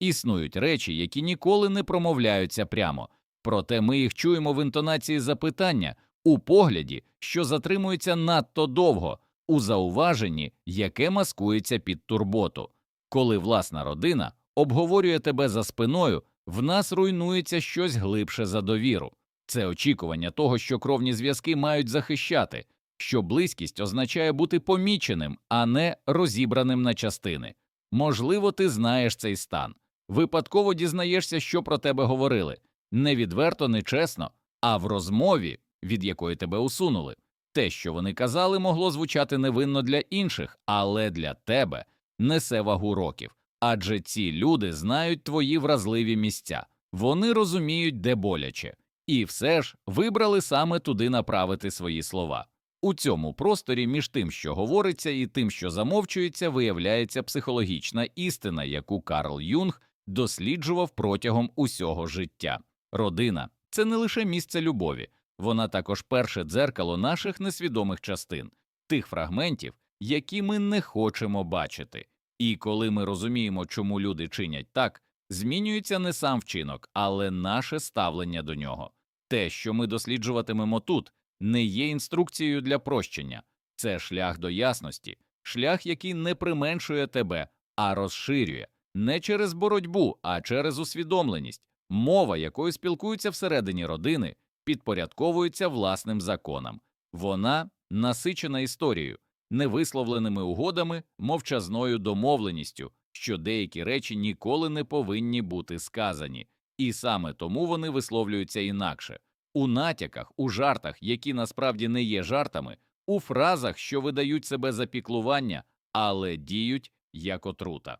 Існують речі, які ніколи не промовляються прямо, проте ми їх чуємо в інтонації запитання, у погляді, що затримується надто довго, у зауваженні, яке маскується під турботу. Коли власна родина обговорює тебе за спиною, в нас руйнується щось глибше за довіру. Це очікування того, що кровні зв'язки мають захищати, що близькість означає бути поміченим, а не розібраним на частини. Можливо, ти знаєш цей стан. Випадково дізнаєшся, що про тебе говорили, не відверто, не чесно, а в розмові, від якої тебе усунули. Те, що вони казали, могло звучати невинно для інших, але для тебе несе вагу років. Адже ці люди знають твої вразливі місця, вони розуміють, де боляче, і все ж вибрали саме туди направити свої слова. У цьому просторі між тим, що говориться, і тим, що замовчується, виявляється психологічна істина, яку Карл Юнг досліджував протягом усього життя. Родина це не лише місце любові, вона також перше дзеркало наших несвідомих частин, тих фрагментів, які ми не хочемо бачити. І коли ми розуміємо, чому люди чинять так, змінюється не сам вчинок, але наше ставлення до нього. Те, що ми досліджуватимемо тут, не є інструкцією для прощення, це шлях до ясності, шлях, який не применшує тебе, а розширює не через боротьбу, а через усвідомленість. Мова, якою спілкуються всередині родини, підпорядковується власним законам. Вона насичена історією, невисловленими угодами, мовчазною домовленістю, що деякі речі ніколи не повинні бути сказані, і саме тому вони висловлюються інакше у натяках, у жартах, які насправді не є жартами, у фразах, що видають себе за піклування, але діють як отрута.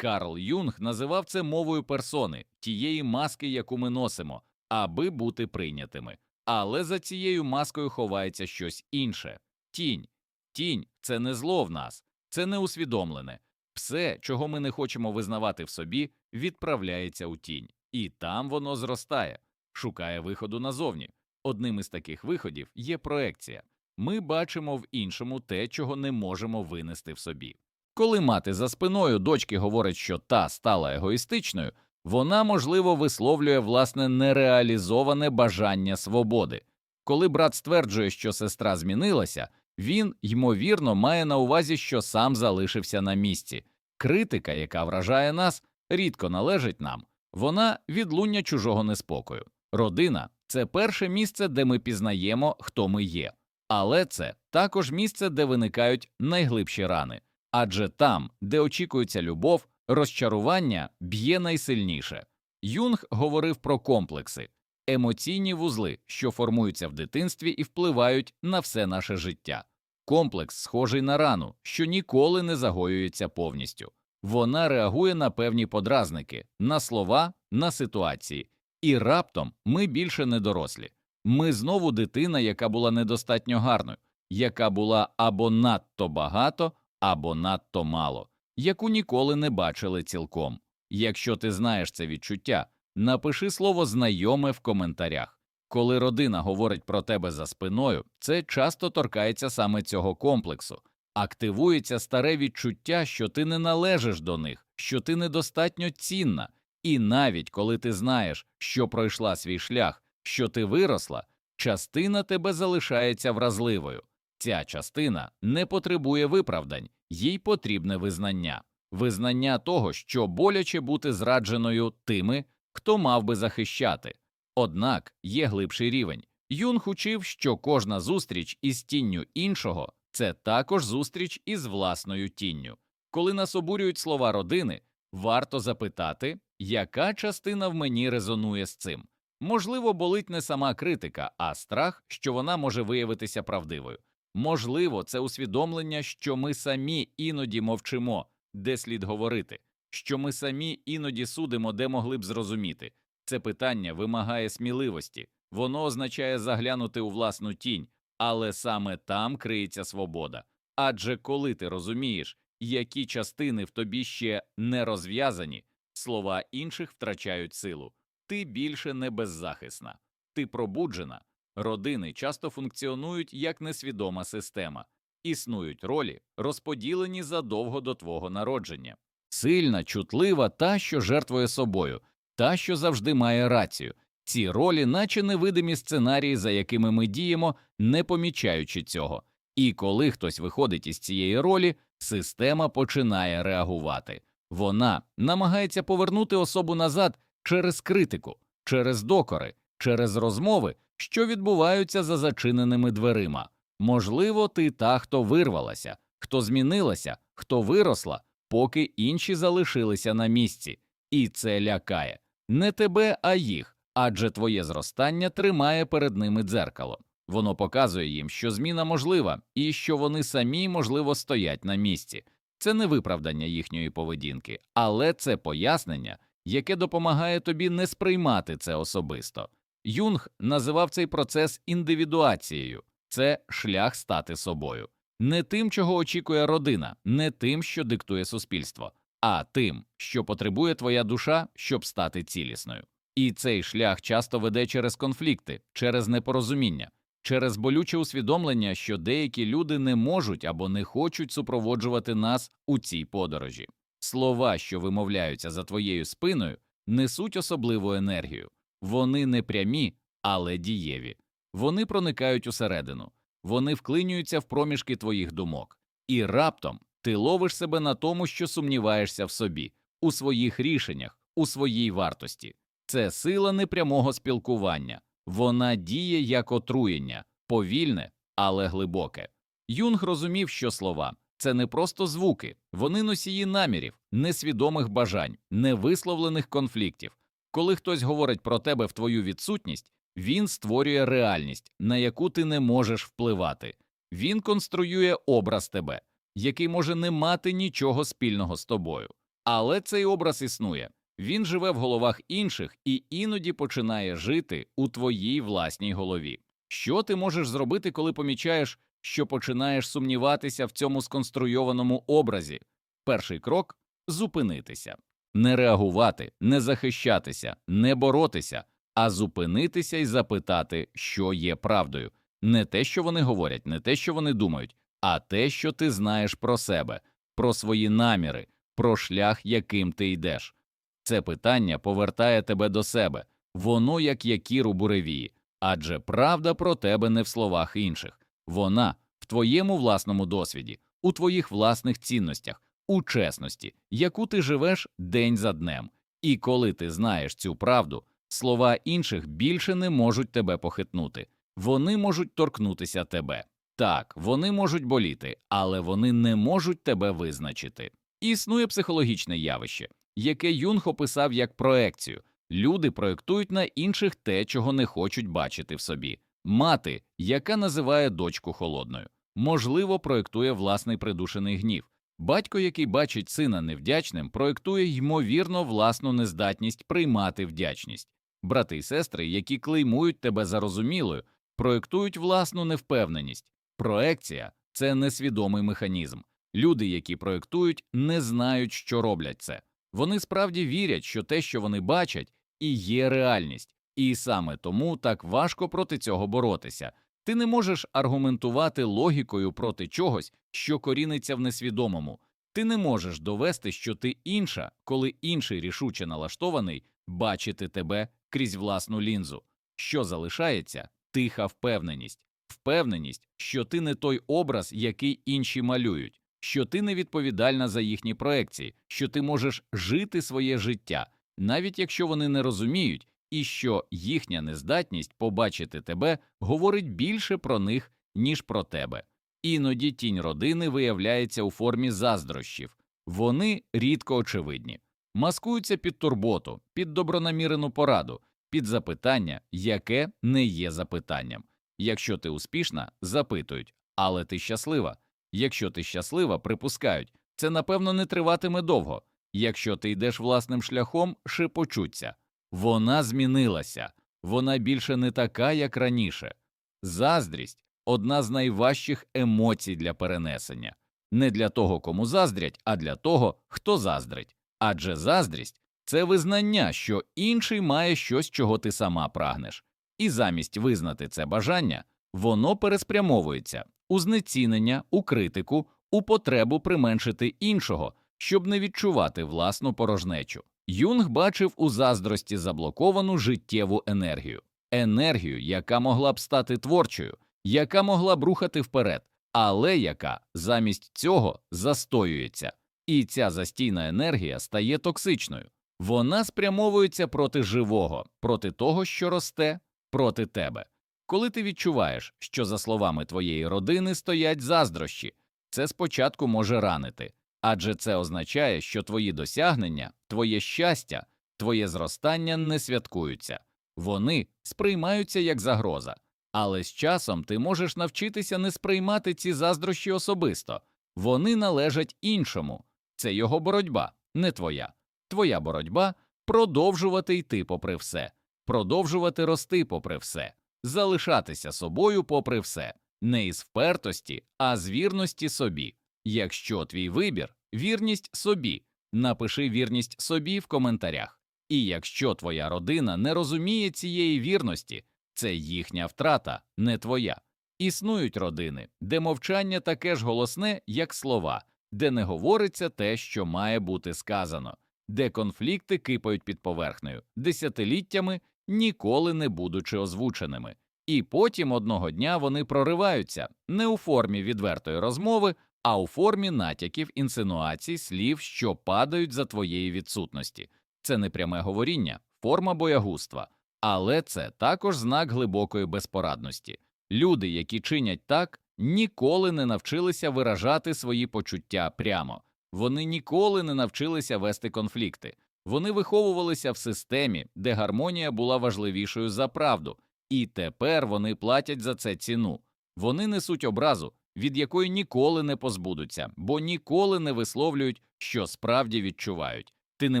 Карл Юнг називав це мовою персони, тієї маски, яку ми носимо, аби бути прийнятими. Але за цією маскою ховається щось інше тінь. Тінь це не зло в нас, це не усвідомлене. Все, чого ми не хочемо визнавати в собі, відправляється у тінь, і там воно зростає, шукає виходу назовні. Одним із таких виходів є проекція. Ми бачимо в іншому те, чого не можемо винести в собі. Коли мати за спиною дочки говорить, що та стала егоїстичною, вона, можливо, висловлює власне нереалізоване бажання свободи. Коли брат стверджує, що сестра змінилася, він, ймовірно, має на увазі, що сам залишився на місці. Критика, яка вражає нас, рідко належить нам, вона відлуння чужого неспокою. Родина це перше місце, де ми пізнаємо, хто ми є, але це також місце, де виникають найглибші рани. Адже там, де очікується любов, розчарування б'є найсильніше. Юнг говорив про комплекси, емоційні вузли, що формуються в дитинстві і впливають на все наше життя. Комплекс схожий на рану, що ніколи не загоюється повністю. Вона реагує на певні подразники, на слова, на ситуації, і раптом ми більше не дорослі. Ми знову дитина, яка була недостатньо гарною, яка була або надто багато, або надто мало, яку ніколи не бачили цілком. Якщо ти знаєш це відчуття, напиши слово знайоме в коментарях. Коли родина говорить про тебе за спиною, це часто торкається саме цього комплексу, активується старе відчуття, що ти не належиш до них, що ти недостатньо цінна, і навіть коли ти знаєш, що пройшла свій шлях, що ти виросла, частина тебе залишається вразливою. Ця частина не потребує виправдань, їй потрібне визнання, визнання того, що боляче бути зрадженою тими, хто мав би захищати. Однак є глибший рівень. Юнг учив, що кожна зустріч із тінню іншого це також зустріч із власною тінню. Коли нас обурюють слова родини, варто запитати, яка частина в мені резонує з цим. Можливо, болить не сама критика, а страх, що вона може виявитися правдивою. Можливо, це усвідомлення, що ми самі іноді мовчимо, де слід говорити, що ми самі іноді судимо, де могли б зрозуміти. Це питання вимагає сміливості, воно означає заглянути у власну тінь, але саме там криється свобода. Адже коли ти розумієш, які частини в тобі ще не розв'язані, слова інших втрачають силу, ти більше не беззахисна, ти пробуджена. Родини часто функціонують як несвідома система, існують ролі, розподілені задовго до твого народження. сильна, чутлива, та, що жертвує собою, та, що завжди має рацію. Ці ролі, наче невидимі сценарії, за якими ми діємо, не помічаючи цього. І коли хтось виходить із цієї ролі, система починає реагувати. Вона намагається повернути особу назад через критику, через докори, через розмови, що відбуваються за зачиненими дверима. Можливо, ти та, хто вирвалася, хто змінилася, хто виросла, поки інші залишилися на місці. І це лякає не тебе, а їх, адже твоє зростання тримає перед ними дзеркало. Воно показує їм, що зміна можлива, і що вони самі, можливо, стоять на місці. Це не виправдання їхньої поведінки, але це пояснення, яке допомагає тобі не сприймати це особисто. Юнг називав цей процес індивідуацією це шлях стати собою, не тим, чого очікує родина, не тим, що диктує суспільство, а тим, що потребує твоя душа, щоб стати цілісною. І цей шлях часто веде через конфлікти, через непорозуміння, через болюче усвідомлення, що деякі люди не можуть або не хочуть супроводжувати нас у цій подорожі. Слова, що вимовляються за твоєю спиною, несуть особливу енергію. Вони не прямі, але дієві. Вони проникають усередину, вони вклинюються в проміжки твоїх думок, і раптом ти ловиш себе на тому, що сумніваєшся в собі, у своїх рішеннях, у своїй вартості. Це сила непрямого спілкування, вона діє як отруєння, повільне, але глибоке. Юнг розумів, що слова це не просто звуки, вони носії намірів, несвідомих бажань, невисловлених конфліктів. Коли хтось говорить про тебе в твою відсутність, він створює реальність, на яку ти не можеш впливати. Він конструює образ тебе, який може не мати нічого спільного з тобою. Але цей образ існує. Він живе в головах інших і іноді починає жити у твоїй власній голові. Що ти можеш зробити, коли помічаєш, що починаєш сумніватися в цьому сконструйованому образі? Перший крок зупинитися, не реагувати, не захищатися, не боротися, а зупинитися і запитати, що є правдою, не те, що вони говорять, не те, що вони думають, а те, що ти знаєш про себе, про свої наміри, про шлях, яким ти йдеш. Це питання повертає тебе до себе, воно як якір у буревії, адже правда про тебе не в словах інших, вона в твоєму власному досвіді, у твоїх власних цінностях, у чесності, яку ти живеш день за днем. І коли ти знаєш цю правду, слова інших більше не можуть тебе похитнути, вони можуть торкнутися тебе. Так, вони можуть боліти, але вони не можуть тебе визначити. Існує психологічне явище, яке Юнг описав як проекцію. Люди проєктують на інших те, чого не хочуть бачити в собі. Мати, яка називає дочку холодною, можливо, проєктує власний придушений гнів. Батько, який бачить сина невдячним, проєктує ймовірно власну нездатність приймати вдячність. Брати й сестри, які клеймують тебе зарозумілою, проєктують власну невпевненість. Проекція це несвідомий механізм. Люди, які проєктують, не знають, що роблять це. Вони справді вірять, що те, що вони бачать, і є реальність, і саме тому так важко проти цього боротися. Ти не можеш аргументувати логікою проти чогось, що коріниться в несвідомому. Ти не можеш довести, що ти інша, коли інший рішуче налаштований бачити тебе крізь власну лінзу. Що залишається тиха впевненість, впевненість, що ти не той образ, який інші малюють, що ти не відповідальна за їхні проекції, що ти можеш жити своє життя, навіть якщо вони не розуміють, і що їхня нездатність побачити тебе говорить більше про них, ніж про тебе. Іноді тінь родини виявляється у формі заздрощів, вони рідко очевидні, маскуються під турботу, під добронамірену пораду, під запитання, яке не є запитанням. Якщо ти успішна, запитують, але ти щаслива. Якщо ти щаслива, припускають, це напевно не триватиме довго. Якщо ти йдеш власним шляхом, шепочуться. Вона змінилася, вона більше не така, як раніше. Заздрість одна з найважчих емоцій для перенесення, не для того, кому заздрять, а для того, хто заздрить. Адже заздрість це визнання, що інший має щось, чого ти сама прагнеш, і замість визнати це бажання, воно переспрямовується у знецінення, у критику, у потребу применшити іншого, щоб не відчувати власну порожнечу. Юнг бачив у заздрості заблоковану життєву енергію, енергію, яка могла б стати творчою, яка могла б рухати вперед, але яка замість цього застоюється, і ця застійна енергія стає токсичною. Вона спрямовується проти живого, проти того, що росте, проти тебе. Коли ти відчуваєш, що за словами твоєї родини стоять заздрощі, це спочатку може ранити, адже це означає, що твої досягнення, твоє щастя, твоє зростання не святкуються, вони сприймаються як загроза. Але з часом ти можеш навчитися не сприймати ці заздрощі особисто, вони належать іншому, це його боротьба, не твоя. Твоя боротьба продовжувати йти попри все, продовжувати рости попри все, залишатися собою попри все, не із впертості, а з вірності собі. Якщо твій вибір вірність собі, напиши вірність собі в коментарях. І якщо твоя родина не розуміє цієї вірності, це їхня втрата, не твоя. Існують родини, де мовчання таке ж голосне, як слова, де не говориться те, що має бути сказано, де конфлікти кипають під поверхнею, десятиліттями ніколи не будучи озвученими. І потім одного дня вони прориваються не у формі відвертої розмови, а у формі натяків, інсинуацій, слів, що падають за твоєї відсутності. Це не пряме говоріння, форма боягузтва, але це також знак глибокої безпорадності. Люди, які чинять так, ніколи не навчилися виражати свої почуття прямо, вони ніколи не навчилися вести конфлікти, вони виховувалися в системі, де гармонія була важливішою за правду, і тепер вони платять за це ціну. Вони несуть образу, від якої ніколи не позбудуться, бо ніколи не висловлюють, що справді відчувають. Ти не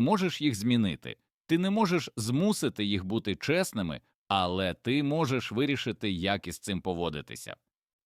можеш їх змінити, ти не можеш змусити їх бути чесними, але ти можеш вирішити, як із цим поводитися.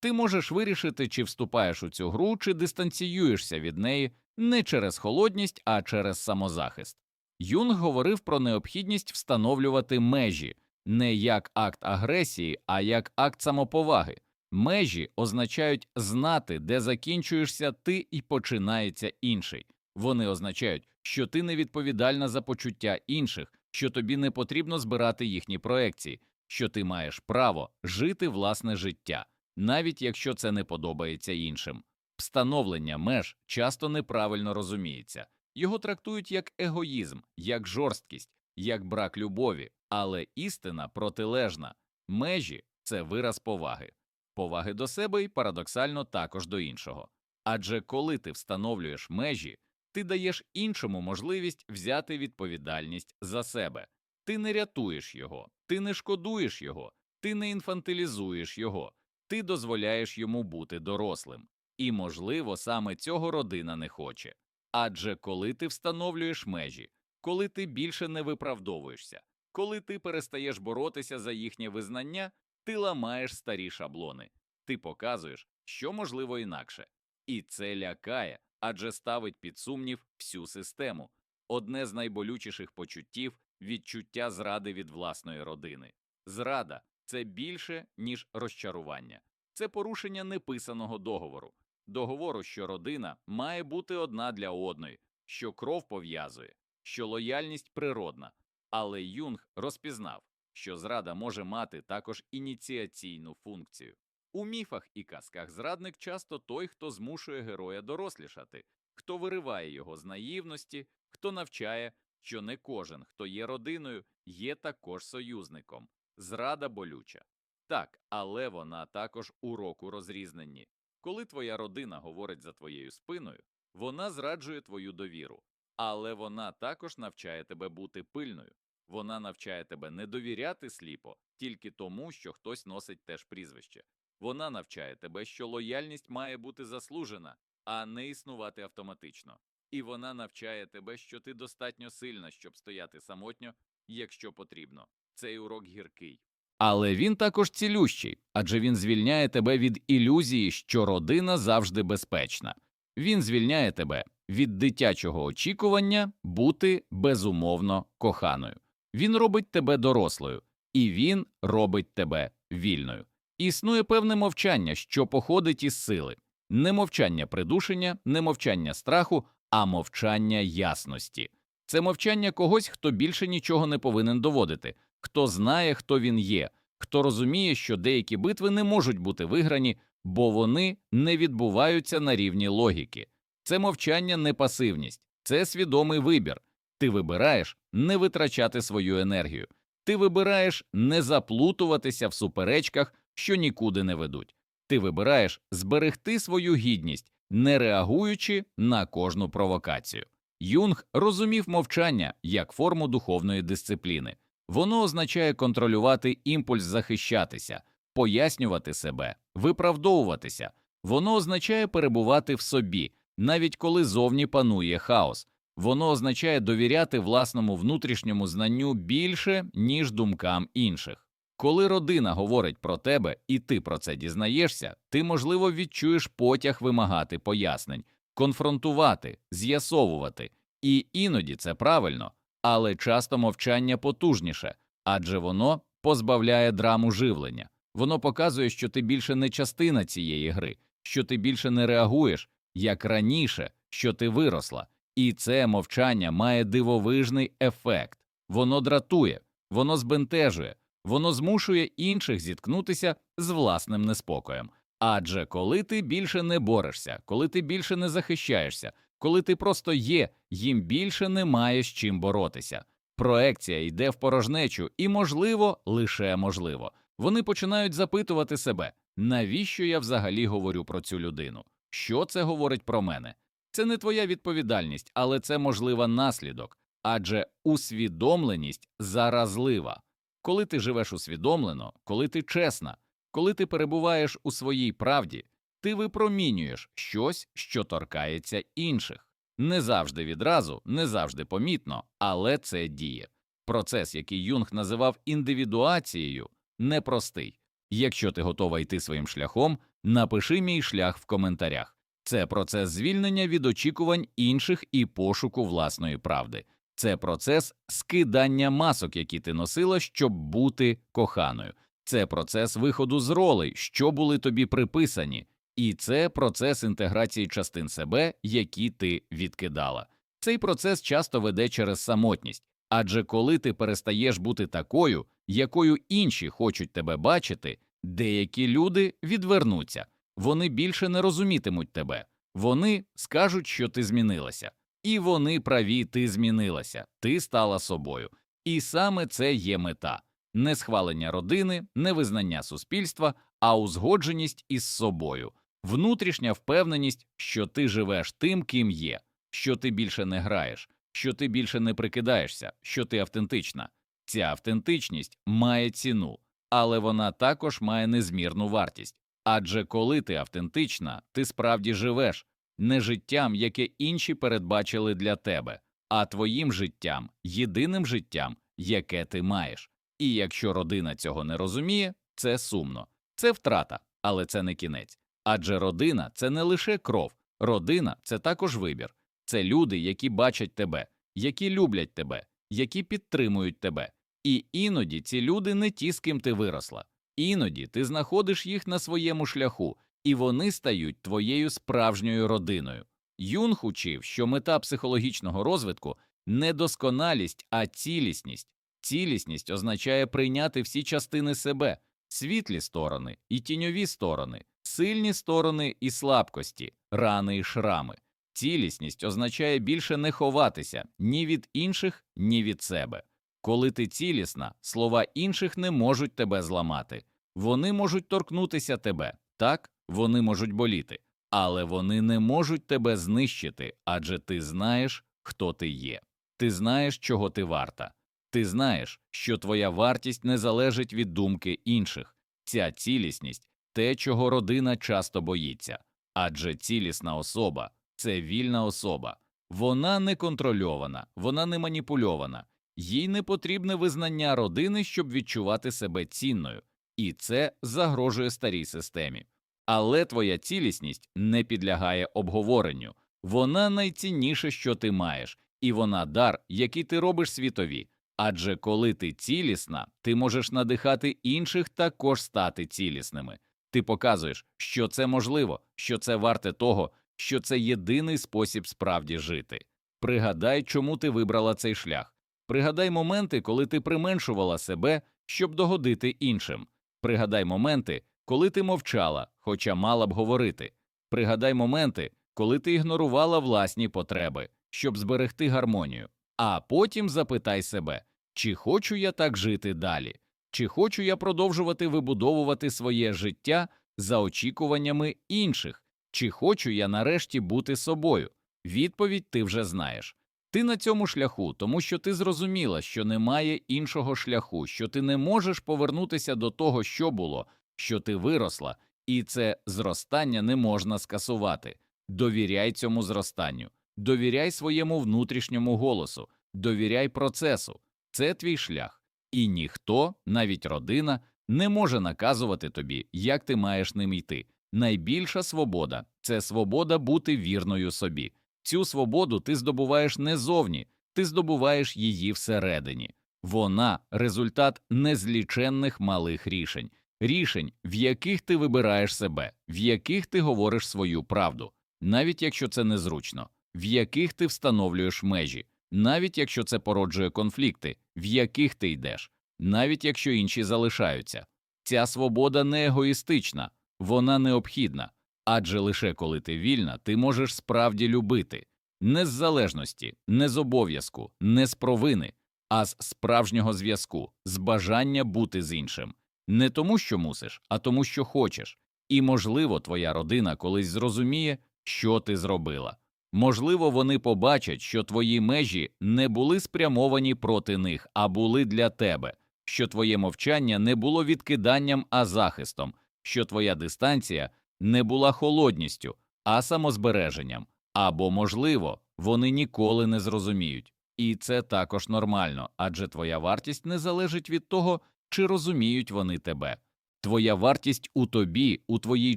Ти можеш вирішити, чи вступаєш у цю гру, чи дистанціюєшся від неї не через холодність, а через самозахист. Юнг говорив про необхідність встановлювати межі не як акт агресії, а як акт самоповаги. Межі означають знати, де закінчуєшся ти і починається інший. Вони означають, що ти не відповідальна за почуття інших, що тобі не потрібно збирати їхні проекції, що ти маєш право жити власне життя, навіть якщо це не подобається іншим. Встановлення меж часто неправильно розуміється, його трактують як егоїзм, як жорсткість, як брак любові, але істина протилежна. Межі це вираз поваги, поваги до себе і парадоксально також до іншого. Адже коли ти встановлюєш межі, ти даєш іншому можливість взяти відповідальність за себе. Ти не рятуєш його, ти не шкодуєш його, ти не інфантилізуєш його, ти дозволяєш йому бути дорослим. І, можливо, саме цього родина не хоче. Адже коли ти встановлюєш межі, коли ти більше не виправдовуєшся, коли ти перестаєш боротися за їхнє визнання, ти ламаєш старі шаблони, ти показуєш, що можливо інакше. І це лякає, адже ставить під сумнів всю систему. Одне з найболючіших почуттів відчуття зради від власної родини. Зрада це більше, ніж розчарування, це порушення неписаного договору, договору, що родина має бути одна для одної, що кров пов'язує, що лояльність природна. Але Юнг розпізнав, що зрада може мати також ініціаційну функцію. У міфах і казках зрадник часто той, хто змушує героя дорослішати, хто вириває його з наївності, хто навчає, що не кожен, хто є родиною, є також союзником. Зрада болюча. Так, але вона також у розрізненні. Коли твоя родина говорить за твоєю спиною, вона зраджує твою довіру, але вона також навчає тебе бути пильною. Вона навчає тебе не довіряти сліпо тільки тому, що хтось носить теж прізвище. Вона навчає тебе, що лояльність має бути заслужена, а не існувати автоматично. І вона навчає тебе, що ти достатньо сильна, щоб стояти самотньо, якщо потрібно. Цей урок гіркий. Але він також цілющий, адже він звільняє тебе від ілюзії, що родина завжди безпечна. Він звільняє тебе від дитячого очікування бути безумовно коханою. Він робить тебе дорослою, і він робить тебе вільною. Існує певне мовчання, що походить із сили, не мовчання придушення, не мовчання страху, а мовчання ясності. Це мовчання когось, хто більше нічого не повинен доводити, хто знає, хто він є, хто розуміє, що деякі битви не можуть бути виграні, бо вони не відбуваються на рівні логіки. Це мовчання не пасивність, це свідомий вибір. Ти вибираєш не витрачати свою енергію, ти вибираєш не заплутуватися в суперечках, що нікуди не ведуть. Ти вибираєш зберегти свою гідність, не реагуючи на кожну провокацію. Юнг розумів мовчання як форму духовної дисципліни. Воно означає контролювати імпульс захищатися, пояснювати себе, виправдовуватися. Воно означає перебувати в собі, навіть коли зовні панує хаос. Воно означає довіряти власному внутрішньому знанню більше, ніж думкам інших. Коли родина говорить про тебе і ти про це дізнаєшся, ти, можливо, відчуєш потяг вимагати пояснень, конфронтувати, з'ясовувати, і іноді це правильно, але часто мовчання потужніше, адже воно позбавляє драму живлення, воно показує, що ти більше не частина цієї гри, що ти більше не реагуєш, як раніше, що ти виросла, і це мовчання має дивовижний ефект, воно дратує, воно збентежує, воно змушує інших зіткнутися з власним неспокоєм. Адже коли ти більше не борешся, коли ти більше не захищаєшся, коли ти просто є, їм більше немає з чим боротися. Проекція йде в порожнечу, і, можливо, лише можливо. Вони починають запитувати себе, навіщо я взагалі говорю про цю людину? Що це говорить про мене? Це не твоя відповідальність, але це можлива наслідок, адже усвідомленість заразлива. Коли ти живеш усвідомлено, коли ти чесна, коли ти перебуваєш у своїй правді, ти випромінюєш щось, що торкається інших. Не завжди відразу, не завжди помітно, але це діє. Процес, який Юнг називав індивідуацією, непростий. Якщо ти готова йти своїм шляхом, напиши мій шлях в коментарях. Це процес звільнення від очікувань інших і пошуку власної правди. Це процес скидання масок, які ти носила, щоб бути коханою. Це процес виходу з ролей, що були тобі приписані, і це процес інтеграції частин себе, які ти відкидала. Цей процес часто веде через самотність, адже коли ти перестаєш бути такою, якою інші хочуть тебе бачити, деякі люди відвернуться, вони більше не розумітимуть тебе, вони скажуть, що ти змінилася, і вони праві, ти змінилася, ти стала собою. І саме це є мета. Не схвалення родини, не визнання суспільства, а узгодженість із собою, внутрішня впевненість, що ти живеш тим, ким є, що ти більше не граєш, що ти більше не прикидаєшся, що ти автентична. Ця автентичність має ціну, але вона також має незмірну вартість. Адже коли ти автентична, ти справді живеш не життям, яке інші передбачили для тебе, а твоїм життям, єдиним життям, яке ти маєш. І якщо родина цього не розуміє, це сумно, це втрата, але це не кінець. Адже родина це не лише кров, родина це також вибір, це люди, які бачать тебе, які люблять тебе, які підтримують тебе. І іноді ці люди не ті, з ким ти виросла. Іноді ти знаходиш їх на своєму шляху, і вони стають твоєю справжньою родиною. Юнг учив, що мета психологічного розвитку не досконалість, а цілісність. Цілісність означає прийняти всі частини себе, світлі сторони і тіньові сторони, сильні сторони і слабкості, рани і шрами. Цілісність означає більше не ховатися ні від інших, ні від себе. Коли ти цілісна, слова інших не можуть тебе зламати, вони можуть торкнутися тебе, так, вони можуть боліти, але вони не можуть тебе знищити, адже ти знаєш, хто ти є. Ти знаєш, чого ти варта. Ти знаєш, що твоя вартість не залежить від думки інших, ця цілісність те, чого родина часто боїться, адже цілісна особа це вільна особа, вона не контрольована, вона не маніпульована, їй не потрібне визнання родини, щоб відчувати себе цінною, і це загрожує старій системі. Але твоя цілісність не підлягає обговоренню, вона найцінніше, що ти маєш, і вона дар, який ти робиш світові. Адже коли ти цілісна, ти можеш надихати інших також стати цілісними. Ти показуєш, що це можливо, що це варте того, що це єдиний спосіб справді жити. Пригадай, чому ти вибрала цей шлях. Пригадай моменти, коли ти применшувала себе, щоб догодити іншим. Пригадай моменти, коли ти мовчала, хоча мала б говорити. Пригадай моменти, коли ти ігнорувала власні потреби, щоб зберегти гармонію. А потім запитай себе, чи хочу я так жити далі, чи хочу я продовжувати вибудовувати своє життя за очікуваннями інших, чи хочу я нарешті бути собою. Відповідь ти вже знаєш. Ти на цьому шляху, тому що ти зрозуміла, що немає іншого шляху, що ти не можеш повернутися до того, що було, що ти виросла, і це зростання не можна скасувати. Довіряй цьому зростанню, довіряй своєму внутрішньому голосу, довіряй процесу. Це твій шлях, і ніхто, навіть родина, не може наказувати тобі, як ти маєш ним йти. Найбільша свобода це свобода бути вірною собі. Цю свободу ти здобуваєш не зовні, ти здобуваєш її всередині. Вона результат незліченних малих рішень, рішень, в яких ти вибираєш себе, в яких ти говориш свою правду, навіть якщо це незручно, в яких ти встановлюєш межі, навіть якщо це породжує конфлікти, в яких ти йдеш, навіть якщо інші залишаються. Ця свобода не егоїстична, вона необхідна, адже лише коли ти вільна, ти можеш справді любити не з залежності, не з обов'язку, не з провини, а з справжнього зв'язку, з бажання бути з іншим, не тому, що мусиш, а тому, що хочеш. І, можливо, твоя родина колись зрозуміє, що ти зробила. Можливо, вони побачать, що твої межі не були спрямовані проти них, а були для тебе, що твоє мовчання не було відкиданням, а захистом, що твоя дистанція не була холодністю, а самозбереженням. Або, можливо, вони ніколи не зрозуміють. І це також нормально, адже твоя вартість не залежить від того, чи розуміють вони тебе. Твоя вартість у тобі, у твоїй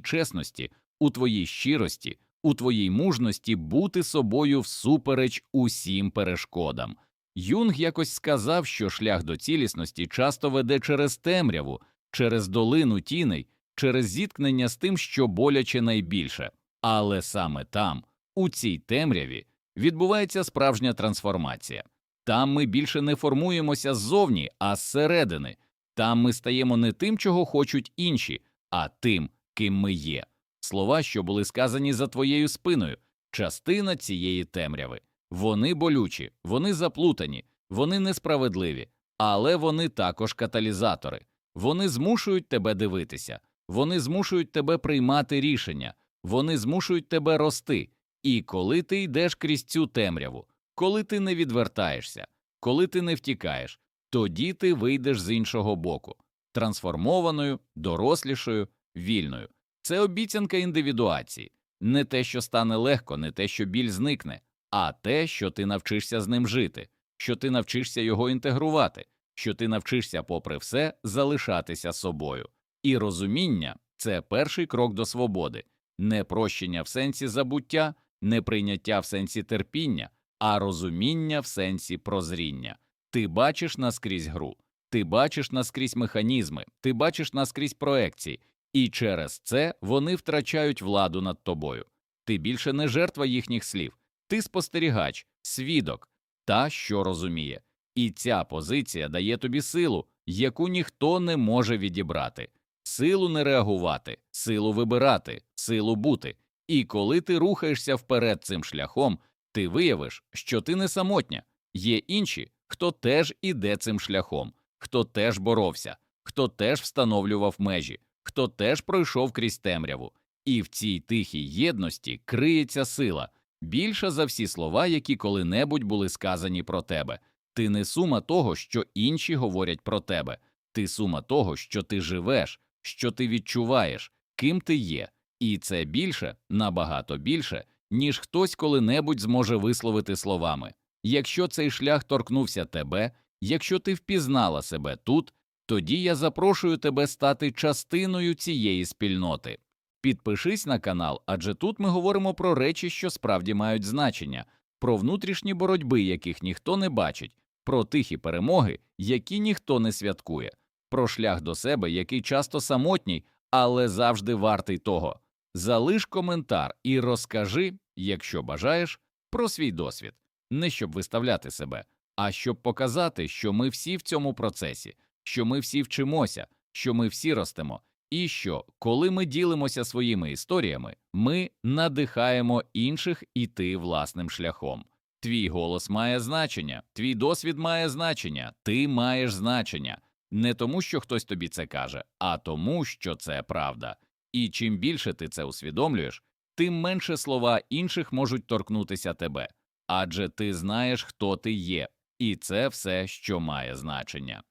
чесності, у твоїй щирості, у твоїй мужності бути собою всупереч усім перешкодам. Юнг якось сказав, що шлях до цілісності часто веде через темряву, через долину тіней, через зіткнення з тим, що боляче найбільше. Але саме там, у цій темряві, відбувається справжня трансформація. Там ми більше не формуємося ззовні, а зсередини. Там ми стаємо не тим, чого хочуть інші, а тим, ким ми є. Слова, що були сказані за твоєю спиною, частина цієї темряви. Вони болючі, вони заплутані, вони несправедливі, але вони також каталізатори. Вони змушують тебе дивитися, вони змушують тебе приймати рішення, вони змушують тебе рости. І коли ти йдеш крізь цю темряву, коли ти не відвертаєшся, коли ти не втікаєш, тоді ти вийдеш з іншого боку, трансформованою, дорослішою, вільною. Це обіцянка індивідуації, не те, що стане легко, не те, що біль зникне, а те, що ти навчишся з ним жити, що ти навчишся його інтегрувати, що ти навчишся, попри все, залишатися собою. І розуміння це перший крок до свободи, не прощення в сенсі забуття, не прийняття в сенсі терпіння, а розуміння в сенсі прозріння. Ти бачиш наскрізь гру, ти бачиш наскрізь механізми, ти бачиш наскрізь проекції, і через це вони втрачають владу над тобою. Ти більше не жертва їхніх слів, ти спостерігач, свідок, та, що розуміє. І ця позиція дає тобі силу, яку ніхто не може відібрати, силу не реагувати, силу вибирати, силу бути. І коли ти рухаєшся вперед цим шляхом, ти виявиш, що ти не самотня, є інші, хто теж іде цим шляхом, хто теж боровся, хто теж встановлював межі, хто теж пройшов крізь темряву. І в цій тихій єдності криється сила, більша за всі слова, які коли-небудь були сказані про тебе. Ти не сума того, що інші говорять про тебе, ти сума того, що ти живеш, що ти відчуваєш, ким ти є, і це більше, набагато більше, ніж хтось коли-небудь зможе висловити словами. Якщо цей шлях торкнувся тебе, якщо ти впізнала себе тут, тоді я запрошую тебе стати частиною цієї спільноти. Підпишись на канал, адже тут ми говоримо про речі, що справді мають значення, про внутрішні боротьби, яких ніхто не бачить, про тихі перемоги, які ніхто не святкує, про шлях до себе, який часто самотній, але завжди вартий того. Залиш коментар і розкажи, якщо бажаєш, про свій досвід, не щоб виставляти себе, а щоб показати, що ми всі в цьому процесі, що ми всі вчимося, що ми всі ростемо, і що, коли ми ділимося своїми історіями, ми надихаємо інших іти власним шляхом. Твій голос має значення, твій досвід має значення, ти маєш значення не тому, що хтось тобі це каже, а тому, що це правда. І чим більше ти це усвідомлюєш, тим менше слова інших можуть торкнутися тебе, адже ти знаєш, хто ти є, і це все, що має значення.